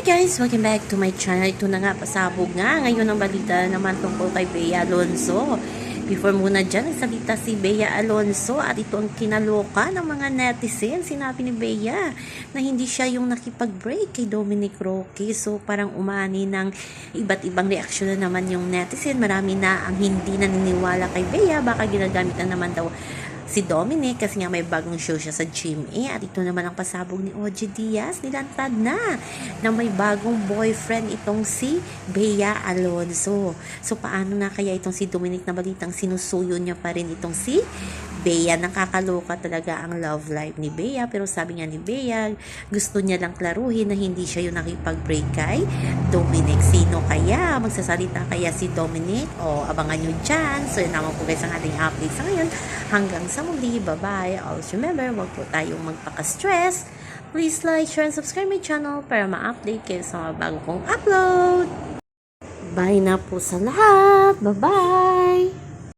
Hi guys! Welcome back to my channel. Ito na nga, pasabog nga. Ngayon ang balita naman tungkol kay Bea Alonso. Before muna dyan, nagsalita si Bea Alonso at ito ang kinaloka ng mga netizens. Sinabi ni Bea na hindi siya yung nakipag-break kay Dominic Roque. So parang umani ng iba't ibang reaksyon na naman yung netizen. Marami na ang hindi naniniwala kay Bea. Baka ginagamit na naman daw si Dominic kasi nga may bagong show siya sa GMA at ito naman ang pasabog ni OG Diaz. Nilantad na na may bagong boyfriend itong si Bea Alonso so paano na kaya itong si Dominic na balitang sinusuyo niya pa rin itong si Bea nakakaloka talaga ang love life ni Bea. Pero sabi nga ni Bea gusto niya lang klaruhin na hindi siya yung nakipag-break kay Dominic. Sino kaya magsasalita kaya si Dominic? O abangan nyo dyan. So yun naman po guys ang ating update sa ngayon. Hanggang sa muli. Bye bye always remember wag po tayong magpaka-stress. Please like, share, and subscribe my channel para ma-update kayo sa mga bago kong upload. Bye na po sa lahat. Bye bye